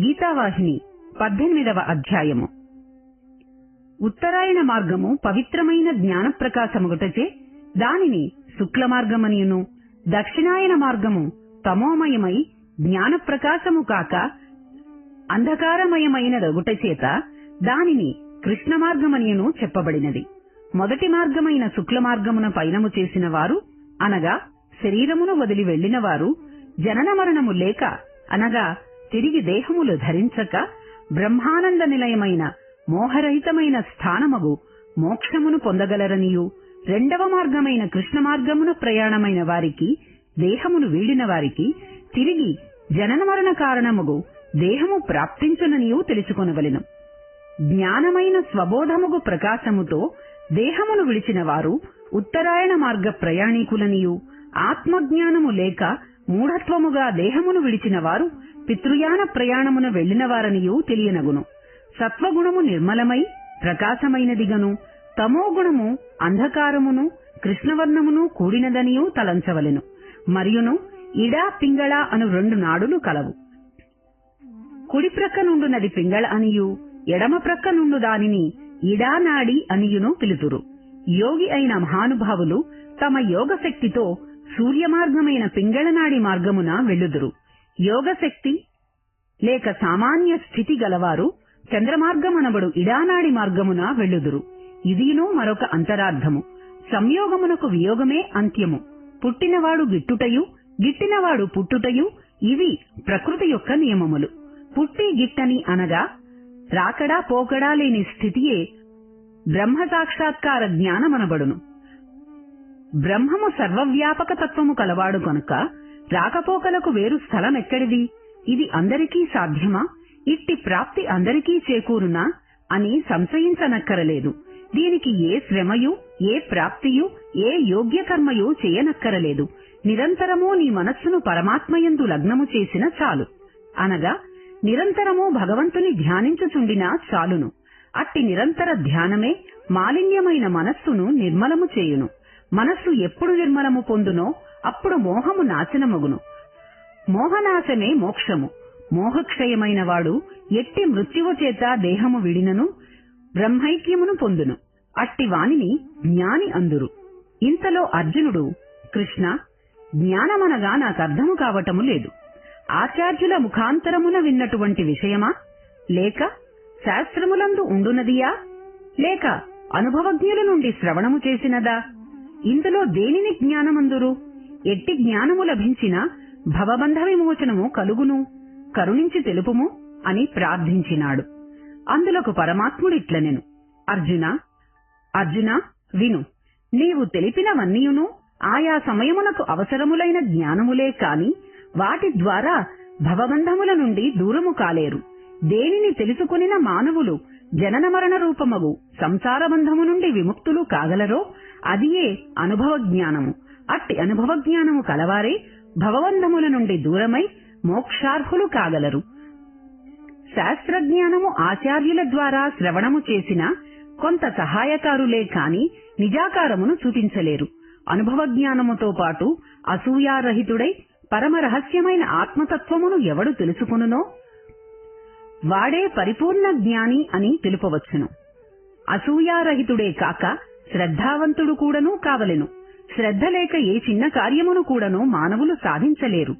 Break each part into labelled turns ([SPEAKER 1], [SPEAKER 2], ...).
[SPEAKER 1] గీతావాహిని పద్దెనిమిదవ అధ్యాయము. ఉత్తరాయణ మార్గము పవిత్రమైన జ్ఞాన ప్రకాశముగుటచే దానిని శుక్ల మార్గమనియును దక్షిణాయన మార్గము తమోమయమై జ్ఞాన ప్రకాశము కాక అంధకారమయమైన రగుటచేత దానిని కృష్ణ మార్గమనియును చెప్పబడినది. మొదటి మార్గమైన శుక్ల మార్గమున పయనము చేసిన వారు అనగా శరీరమును వదిలి వెళ్ళిన వారు జనన మరణము లేక అనగా తిరిగి దేహములు ధరించక బ్రహ్మానంద నిలయమైన మోహరహితమైన స్థానమగు మోక్షమును పొందగలరనియు రెండవ మార్గమైన కృష్ణ మార్గమున ప్రయాణమైన వారికి దేహమును వీడిన వారికి తిరిగి జనన మరణ కారణముగు దేహము ప్రాప్తించుననియూ తెలుసుకొనవలెను. జ్ఞానమైన స్వబోధముగు ప్రకాశముతో దేహమును విడిచిన వారు ఉత్తరాయణ మార్గ ప్రయాణీకులనియు ఆత్మజ్ఞానము లేక మూఢత్వముగా దేహమును విడిచిన వారు పితృయాన ప్రయాణమున వెళ్ళినవారనియు తెలియనగును. సత్వగుణము నిర్మలమై ప్రకాశమైనదిగను తమోగుణము అంధకారమును కృష్ణవర్ణమును కూడినదనియూ తలంచవలెను. మరియును ఇడా పింగళ అను రెండు నాడులు కలవు. కుడిప్రక్క నుండునది పింగళ అనియు ఎడమ ప్రక్క నుండు దానిని ఇడానాడి అనియును పిలుతురు. యోగి అయిన మహానుభావులు తమ యోగ శక్తితో సూర్యమార్గమైన పింగళనాడి మార్గమున వెళ్ళుదురు. యోగశక్తి లేక సామాన్య స్థితి గలవారు చంద్రమార్గమనబడు ఇడానాడి మార్గమున వెళ్ళుదురు. ఇదిను మరొక అంతరార్థము. సంయోగమునకు వియోగమే అంత్యము. పుట్టినవాడు గిట్టుటయు గిట్టినవాడు పుట్టుటయు ఇవి ప్రకృతి యొక్క నియమములు. పుట్టి గిట్టని అనగా రాకడా పోకడా లేని స్థితియే బ్రహ్మ సాక్షాత్కార జ్ఞానమనబడును. బ్రహ్మము సర్వవ్యాపక తత్వము కలవాడు కనుక రాకపోకలకు వేరు స్థలం ఎక్కడిది ఇది అందరికీ సాధ్యమా? ఇట్టి ప్రాప్తి అందరికీ చేకూరునా? అని సంశయించనక్కరలేదు. దీనికి ఏ శ్రమయు ఏ ప్రాప్తియు ఏ యోగ్య కర్మయు చేయనక్కరలేదు. నిరంతరము నీ మనస్సును పరమాత్మయందు లగ్నము చేసిన చాలు. అనగా నిరంతరము భగవంతుని ధ్యానించుచుండినా చాలును. అట్టి నిరంతర ధ్యానమే మాలిన్యమైన మనస్సును నిర్మలము చేయును. మనస్సు ఎప్పుడు నిర్మలము పొందునో అప్పుడు మోహము నాశనమగును. మోహనాశమే మోక్షము. మోహక్షయమైన వాడు ఎట్టి మృత్యువు చేత దేహము విడినను బ్రహ్మైక్యమును పొందును. అట్టి వానిని జ్ఞాని అందురు. ఇంతలో అర్జునుడు కృష్ణ జ్ఞానమనగా నాకర్థము కావటము లేదు. ఆచార్యుల ముఖాంతరమున విన్నటువంటి విషయమా? లేక శాస్త్రములందు ఉండునదియా? లేక అనుభవజ్ఞుల నుండి శ్రవణము చేసినదా? ఇందులో దేనిని జ్ఞానమందురు? ఎట్టి జ్ఞానము లభించిన భవబంధ విమోచనము కలుగును కరుణించి తెలుపుము అని ప్రార్థించినాడు. అందులకు పరమాత్ముడిట్లనెను. అర్జున అర్జున విను. నీవు తెలిపినవన్నీయును ఆయా సమయమునకు అవసరములైన జ్ఞానములే కాని వాటి ద్వారా భవబంధముల నుండి దూరము కాలేరు. దేనిని తెలుసుకునిన మానవులు జనన మరణ రూపమగు సంసార బంధము నుండి విముక్తులు కాగలరో అదియే అనుభవ జ్ఞానము అట్టి అనుభవ జ్ఞానము కలవారే భవబంధముల నుండి దూరమై మోక్షార్హులు కాగలరు. శాస్త్రజ్ఞానము ఆచార్యుల ద్వారా శ్రవణము చేసిన కొంత సహాయకారులే కాని నిజాకారమును చూపించలేరు అనుభవ జ్ఞానముతో పాటు అసూయారహితుడై పరమ రహస్యమైన ఆత్మతత్వమును ఎవడు తెలుసుకునునో వాడే పరిపూర్ణ జ్ఞాని అని తెలుపవచ్చును. అసూయారహితుడే కాక శ్రద్ధావంతుడు కూడను కావలెను. శ్రద్ధ లేక ఏ చిన్న కార్యమును కూడాను మానవులు సాధించలేరు.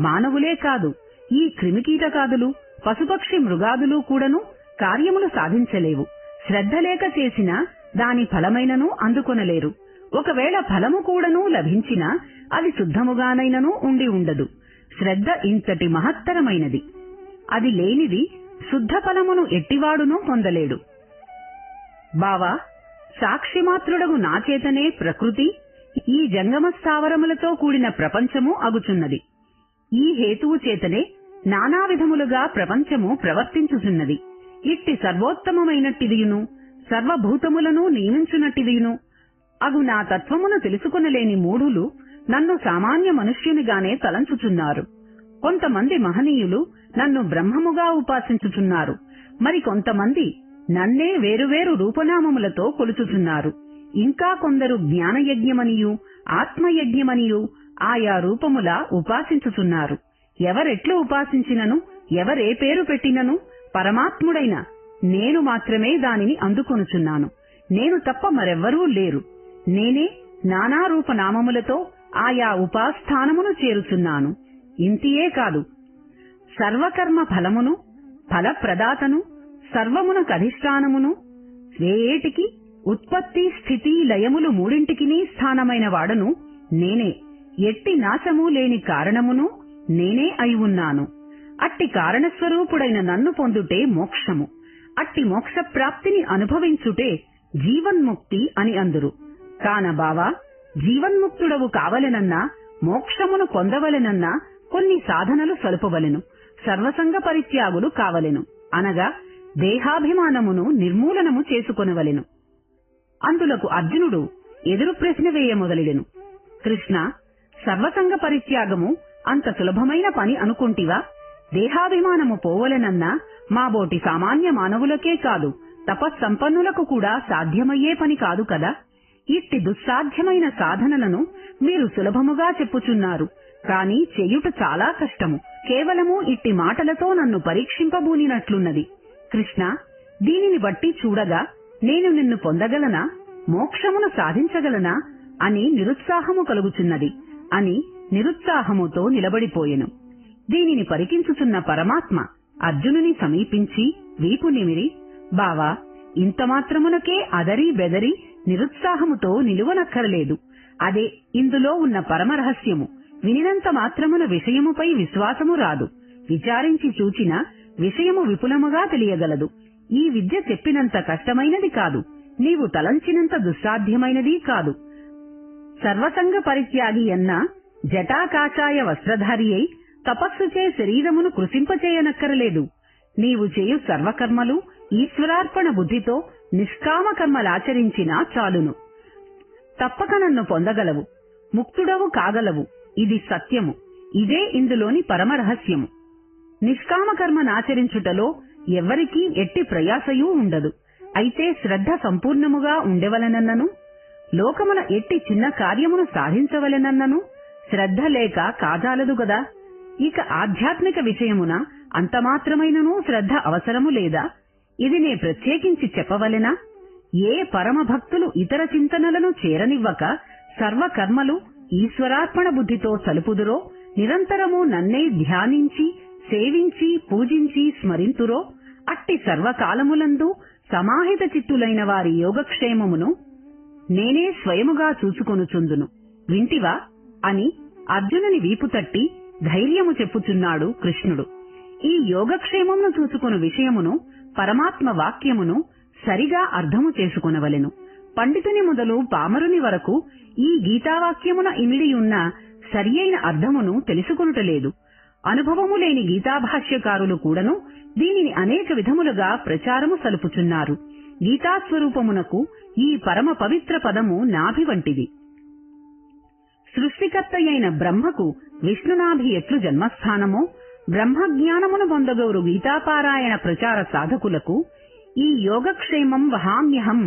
[SPEAKER 1] మానవులే కాదు ఈ క్రిమికీటకాదులు పశుపక్షి మృగాదులు కూడాను కార్యములు సాధించలేవు. శ్రద్ధ లేక చేసిన దాని ఫలమైనను అందుకొనలేరు. ఒకవేళ ఫలము కూడాను లభించినా అది శుద్ధముగానైనను ఉండి ఉండదు. శ్రద్ధ ఇంతటి మహత్తరమైనది. అది లేనిది శుద్ధ ఫలమును ఎట్టివాడునూ పొందలేడు. బావా సాక్షిమాత్రుడగు నాచేతనే ప్రకృతి ఈ జంగమ స్థావరములతో కూడిన ప్రపంచము అగుచున్నది. ఈ హేతువు చేతనే నానా విధములుగా ప్రపంచము ప్రవర్తించుచున్నది. ఇట్టి సర్వోత్తమమైనట్టిదియును సర్వభూతములను నియమించునట్టిదియును. అగు నా తత్వమును తెలుసుకునలేని మూఢులు నన్ను సామాన్య మనుష్యునిగానే తలంచుచున్నారు. కొంతమంది మహనీయులు నన్ను బ్రహ్మముగా ఉపాసించుచున్నారు. మరి కొంతమంది నన్నే వేరువేరు రూపనామములతో కొలుచుచున్నారు. ఇంకా కొందరు జ్ఞానయజ్ఞమనియు ఆత్మయజ్ఞమనియు ఆయా రూపముల ఉపాసించుచున్నారు. ఎవరెట్లు ఉపాసించినను ఎవరే పేరు పెట్టినను పరమాత్ముడైన నేను మాత్రమే దానిని అందుకొనుచున్నాను. నేను తప్ప మరెవ్వరూ లేరు. నేనే నానారూప నామములతో ఆయా ఉపాస్థానమును చేరుచున్నాను. ఇంతియే కాదు సర్వకర్మ ఫలమును ఫలప్రదాతను సర్వమునకధిష్టానమును వేటికి ఉత్పత్తి స్థితి లయములు మూడింటికినీ స్థానమైన వాడను నేనే. ఎట్టి నాశము లేని కారణమును నేనే అయి ఉన్నాను. అట్టి కారణస్వరూపుడైన నన్ను పొందుటే మోక్షము. అట్టి మోక్ష ప్రాప్తిని అనుభవించుటే జీవన్ముక్తి అని అందురు. కాన బావా జీవన్ముక్తుడవు కావలెనన్నా మోక్షమును పొందవలెనన్నా కొన్ని సాధనలు సలుపవలెను సర్వసంగ పరిత్యాగులు కావలెను. అనగా దేహాభిమానమును నిర్మూలనము చేసుకొనవలెను. అందులకు అర్జునుడు ఎదురు ప్రశ్న వేయ మొదలెడెను. కృష్ణ సర్వసంగ పరిత్యాగము అంత సులభమైన పని అనుకుంటివా? దేహాభిమానము పోవలెనన్నా మాబోటి సామాన్య మానవులకే కాదు తపస్సంపన్నులకు కూడా సాధ్యమయ్యే పని కాదు కదా? ఇట్టి దుస్సాధ్యమైన సాధనలను మీరు సులభముగా చెప్పుచున్నారు. కాని చెయ్యుట చాలా కష్టము. కేవలము ఇట్టి మాటలతో నన్ను పరీక్షింపబూనినట్లున్నది. కృష్ణ దీనిని బట్టి చూడగా నేను నిన్ను పొందగలనా? మోక్షమును సాధించగలనా? అని నిరుత్సాహము కలుగుచున్నది. అని నిరుత్సాహముతో నిలబడిపోయెను. దీనిని పరికించుచున్న పరమాత్మ అర్జునుని సమీపించి వీపు నిమిరి బావా ఇంత మాత్రమునకే అదరి బెదరి నిరుత్సాహముతో నిలువనక్కరలేదు. అదే ఇందులో ఉన్న పరమరహస్యము. వినినంత మాత్రమున విషయముపై విశ్వాసము రాదు. విచారించి చూచిన విషయము విపులముగా తెలియగలదు. ఈ విద్య చెప్పినంత కష్టమైనది కాదు. నీవు తలంచినంత దుస్సాధ్యమైనది కాదు. సర్వసంగ పరిత్యాగి అన్న జటాకాచాయ వస్త్రధారి అయి తపస్సుచే శరీరమును కృషింపచేయనక్కరలేదు. నీవు చేయు సర్వకర్మలు ఈశ్వరార్పణ బుద్ధితో నిష్కామ కర్మలాచరించినా చాలును. తప్పక నన్ను పొందగలవు. ముక్తుడవు కాగలవు. ఇది సత్యము. ఇదే ఇందులోని పరమరహస్యము. నిష్కామ కర్మనాచరించుటలో ఎవ్వరికీ ఎట్టి ప్రయాసయూ ఉండదు. అయితే శ్రద్ధ సంపూర్ణముగా ఉండెవలనన్నను? లోకమున ఎట్టి చిన్న కార్యమును సాధించవలెనన్నను? శ్రద్ధ లేక కాజాలదు గదా? ఇక ఆధ్యాత్మిక విషయమున అంతమాత్రమైననూ శ్రద్ధ అవసరము లేదా? ఇది నే ప్రత్యేకించి చెప్పవలెనా? ఏ పరమ భక్తులు ఇతర చింతనలను చేరనివ్వక సర్వకర్మలు ఈశ్వరార్పణ బుద్ధితో సలుపుదురో నిరంతరము నన్నే ధ్యానించి సేవించి పూజించి స్మరింతురో అట్టి సర్వకాలములందు సమాహిత చిత్తులైన వారి యోగక్షేమమును నేనే స్వయముగా చూసుకొనుచుందును. వింటివా? అని అర్జునుని వీపు తట్టి ధైర్యము చెప్పుచున్నాడు కృష్ణుడు. ఈ యోగక్షేమమును చూసుకుని విషయమును పరమాత్మ వాక్యమును సరిగా అర్థము చేసుకునవలెను. పండితుని మొదలు పామరుని వరకు ఈ గీతావాక్యమున ఇమిడియున్న సరియైన అర్థమును తెలుసుకొనుటలేదు. అనుభవము లేని గీతాభాష్యకారులు కూడాను దీనిని అనేక విధములుగా ప్రచారము సలుపుచున్నారు. గీతాస్వరూపమునకు ఈ పరమ పవిత్ర పదము నాభి వంటిది. సృష్టికర్తయైన బ్రహ్మకు విష్ణునాభి ఎట్లు జన్మస్థానమో బ్రహ్మజ్ఞానమును పొందగౌరు గీతాపారాయణ ప్రచార సాధకులకు ఈ యోగక్షేమం వహామ్యహం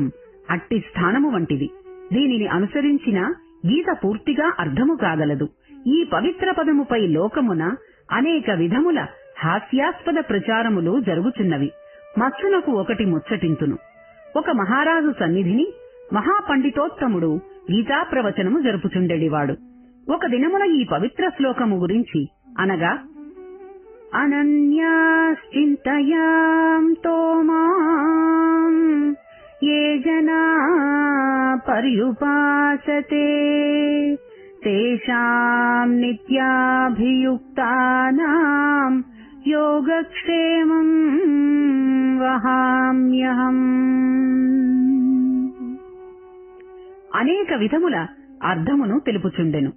[SPEAKER 1] అట్టి స్థానము వంటిది దీనిని అనుసరించిన గీత పూర్తిగా అర్థము కాగలదు. ఈ పవిత్ర పదముపై లోకమున అనేక విధముల హాస్యాస్పద ప్రచారములు జరుగుచున్నవి. మచ్చునకు ఒకటి ముచ్చటింతును. ఒక మహారాజు సన్నిధిని మహాపండితోత్తముడు గీతా ప్రవచనము జరుపుచుండెడివాడు. ఒక దినమున ఈ పవిత్ర శ్లోకము గురించి అనగా అనన్యాశ్చింతయాంతో తోమ పర్యుపాసతే తేషాం నిత్యాభియుక్తానాం యోగక్షేమం వహామ్యహం అనేక విధముల అర్థమును తెలుపుచుండెను.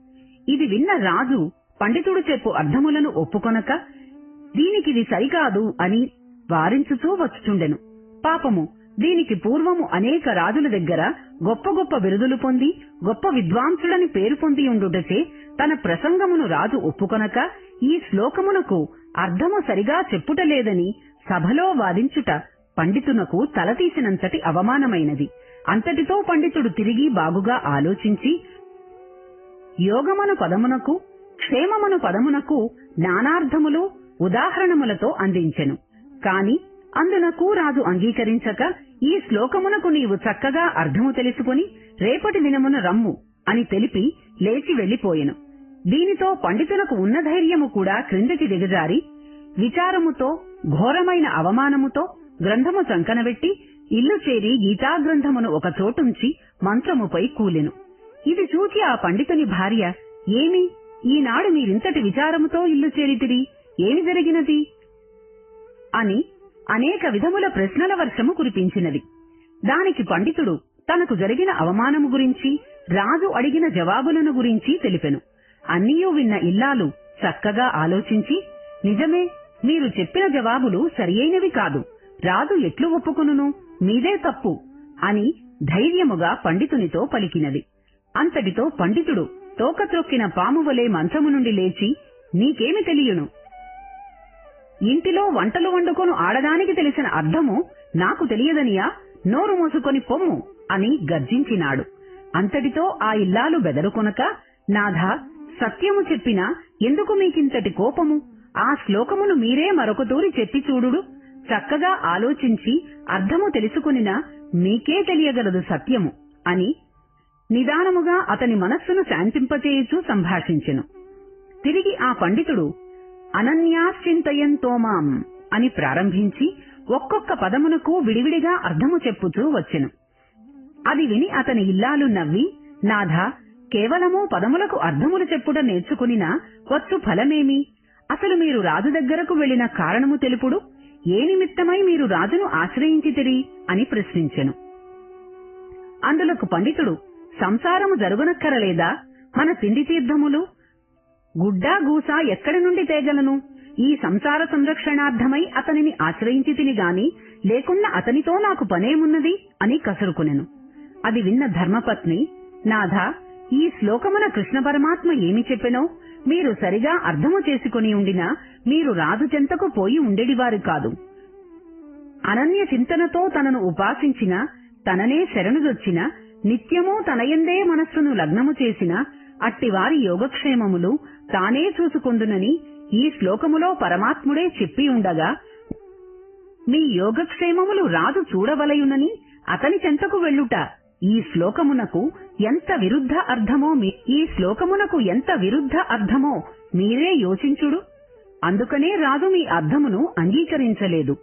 [SPEAKER 1] ఇది విన్న రాజు పండితుడు చెప్పు అర్థములను ఒప్పుకొనక దీనికిది సరికాదు అని వారించుతూ వచ్చుచుండెను. పాపము దీనికి పూర్వము అనేక రాజుల దగ్గర గొప్ప గొప్ప బిరుదులు పొంది గొప్ప విద్వాంసుడని పేరు పొంది ఉండుటచే తన ప్రసంగమును రాజు ఒప్పుకొనక ఈ శ్లోకమునకు అర్థము సరిగా చెప్పుటలేదని సభలో వాదించుట పండితునకు తలతీసినంతటి అవమానమైనది. అంతటితో పండితుడు తిరిగి బాగుగా ఆలోచించి యోగమను పదమునకు క్షేమమను పదమునకు నానార్థములు ఉదాహరణములతో అందించెను. కాని అందునకు రాజు అంగీకరించక ఈ శ్లోకమునకు నీవు చక్కగా అర్థము తెలుసుకుని రేపటి దినమున రమ్ము అని తెలిపి లేచి వెళ్ళిపోయెను దీనితో పండితులకు ఉన్న ధైర్యము కూడా క్రిందికి దిగజారి విచారముతో ఘోరమైన అవమానముతో గ్రంథము చంకనబెట్టి ఇల్లు చేరి గీతాగ్రంథమును ఒక చోటుంచి మంత్రముపై కూలెను. ఇది చూచి ఆ పండితుని భార్య ఏమి? ఈనాడు మీరింతటి విచారముతో ఇల్లు చేరితిరి? ఏమి జరిగినది? అని అనేక విధముల ప్రశ్నల వర్షము కురిపించినది. దానికి పండితుడు తనకు జరిగిన అవమానము గురించి రాజు అడిగిన జవాబులను గురించి తెలిపెను. అన్నీయూ విన్న ఇల్లాలు చక్కగా ఆలోచించి నిజమే మీరు చెప్పిన జవాబులు సరియైనవి కాదు. రాజు ఎట్లు ఒప్పుకును మీదే తప్పు అని ధైర్యముగా పండితునితో పలికినది. అంతటితో పండితుడు తోకత్రొక్కిన పాము వలె మంచము నుండి లేచి నీకేమి తెలియను? ఇంటిలో వంటలు వండుకొను ఆడదానికి తెలిసిన అర్థము నాకు తెలియదనియా? నోరు మూసుకొని పొమ్ము అని గర్జించినాడు. అంతటితో ఆ ఇల్లాలు బెదరుకొనక నాథ సత్యము చెప్పినా ఎందుకు మీకింతటి కోపము? ఆ శ్లోకమును మీరే మరొక తూరి చెప్పి చూడుడు. చక్కగా ఆలోచించి అర్థము తెలుసుకునినా మీకే తెలియగలదు సత్యము అని నిదానముగా అతని మనస్సును శాంతింపచేయుచూ సంభాషించెను. తిరిగి ఆ పండితుడు అనన్యాశ్చింతయంతో మాం అని ప్రారంభించి ఒక్కొక్క పదమునకు విడివిడిగా అర్థము చెప్పుచూ వచ్చెను. అది విని అతని ఇల్లాలు నవ్వి నాథ కేవలము పదములకు అర్థములు చెప్పుట నేర్చుకునినా వచ్చు ఫలమేమి? అసలు మీరు రాజు దగ్గరకు వెళ్ళిన కారణము తెలుపుడు ఏ నిమిత్తమై మీరు రాజును ఆశ్రయించితిరి అని ప్రశ్నించెను. అందులకు పండితుడు సంసారము జరుగునక్కరలేదా? మన తిండి తీర్థములు గుడ్డా గూసా ఎక్కడి నుండి తేగలను? ఈ సంసార సంరక్షణార్థమై అతనిని ఆశ్రయించి తినిగాని లేకున్నా అతనితో నాకు పనేమున్నది? అని కసురుకునెను. అది విన్న ధర్మపత్ని నాథ ఈ శ్లోకమున కృష్ణ పరమాత్మ ఏమి చెప్పెనో మీరు సరిగా అర్థము చేసుకుని ఉండినా మీరు రాజు చెంతకు పోయి ఉండేడివారు కాదు. అనన్య చింతనతో తనను ఉపాసించిన తననే శరణుదొచ్చిన నిత్యము తనయందే మనస్సును లగ్నము చేసిన అట్టివారి యోగక్షేమములు తానే చూసుకుందునని ఈ శ్లోకములో పరమాత్ముడే చెప్పి ఉండగా మీ యోగక్షేమములు రాజు చూడవలయునని అతని చెంతకు వెళ్ళుట. ఈ శ్లోకమునకు ఎంత విరుద్ధ అర్థమో ఈ శ్లోకమునకు ఎంత విరుద్ధ అర్థమో మీరే యోచించుడు. అందుకనే రాజు మీ అర్థమును అంగీకరించలేదు.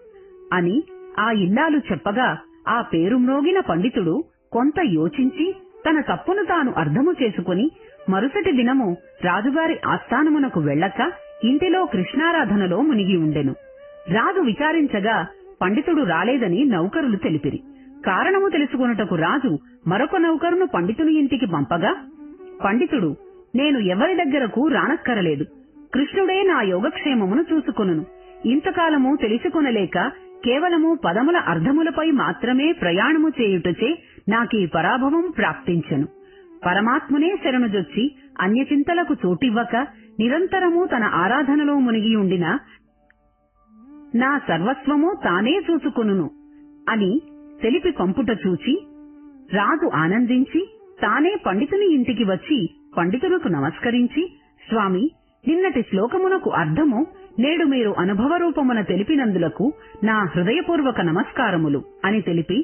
[SPEAKER 1] అని ఆ ఇల్లాలు చెప్పగా ఆ పేరు మ్రోగిన పండితుడు కొంత యోచించి తన తప్పును తాను అర్థము చేసుకుని మరుసటి దినము రాజుగారి ఆస్థానమునకు వెళ్ళక ఇంటిలో కృష్ణారాధనలో మునిగి ఉండెను. రాజు విచారించగా పండితుడు రాలేదని నౌకరులు తెలిపిరి. కారణము తెలుసుకొనుటకు రాజు మరొక నౌకరును పండితుని ఇంటికి పంపగా పండితుడు నేను ఎవరి దగ్గరకు రానక్కరలేదు. కృష్ణుడే నా యోగక్షేమమును చూసుకొనును. ఇంతకాలము తెలుసుకొనలేక కేవలము పదముల అర్థములపై మాత్రమే ప్రయాణము చేయుటచే నాకీ పరాభవం ప్రాప్తించెను. పరమాత్మునే శరణుజొచ్చి అన్యచింతలకు చోటివ్వక నిరంతరము తన ఆరాధనలో మునిగి ఉండిన నా సర్వస్వము తానే చూసుకొనును అని తెలిపి పంపుట చూచి రాజు ఆనందించి తానే పండితుని ఇంటికి వచ్చి పండితులకు నమస్కరించి స్వామి నిన్నటి శ్లోకమునకు అర్థము నేడు మీరు అనుభవ రూపమున తెలిపినందులకు నా హృదయపూర్వక నమస్కారములు అని తెలిపి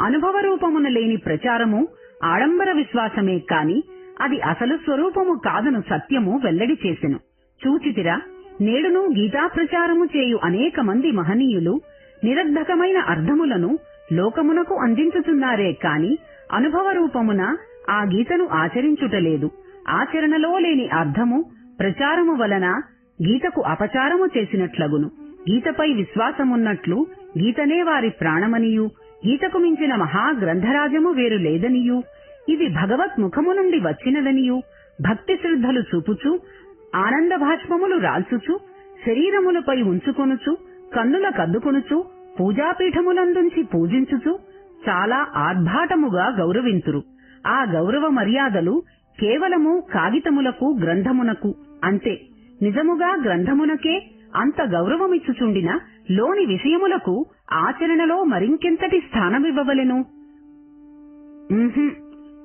[SPEAKER 1] అనుభవ రూపమున లేని ప్రచారము ఆడంబర విశ్వాసమే కాని అది అసలు స్వరూపము కాదను సత్యము వెల్లడి చేసెను. చూచితిరా నేడును గీతా ప్రచారము చేయు అనేక మంది మహనీయులు నిరర్ధకమైన అర్థములను లోకమునకు అందించుచున్నారే కాని అనుభవ రూపమున ఆ గీతను ఆచరించుటలేదు. ఆచరణలో లేని అర్థము ప్రచారము వలన గీతకు అపచారము చేసినట్లగును. గీతపై విశ్వాసమున్నట్లు గీతనే వారి ప్రాణమనియు గీతకు మించిన మహాగ్రంథరాజము వేరు లేదనియు. ఇది భగవత్ ముఖము నుండి వచ్చినదనియు. భక్తి శ్రద్ధలు చూపుచు ఆనంద భాష్పములు రాల్చుచు శరీరములపై ఉంచుకొనుచు కన్నుల కద్దుకొనుచు పూజాపీఠములందుంచి పూజించుచు చాలా ఆర్భాటముగా గౌరవింతురు. ఆ గౌరవ మర్యాదలు కేవలము కాగితములకు గ్రంథమునకు అంతే. నిజముగా గ్రంథమునకే అంత గౌరవమిచ్చుచుండిన లోని విషయములకు ఆచరణలో మరింకెంతటి స్థానమివ్వవలెను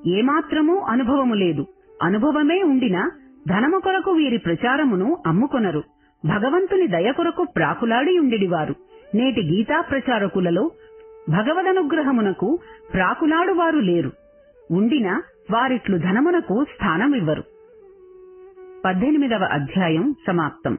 [SPEAKER 1] ఏమాత్రమూ అనుభవము లేదు. అనుభవమే ఉండిన ధనము కొరకు వీరి ప్రచారమును అమ్ముకొనరు. భగవంతుని దయ కొరకు ప్రాకులాడి ఉండిడివారు. నేటి గీతా ప్రచారకులలో భగవదనుగ్రహమునకు ప్రాకులాడువారు లేరు. ఉండిన వారిట్లు ధనమునకు స్థానమివ్వరు. పద్దెనిమిదవ అధ్యాయం సమాప్తం.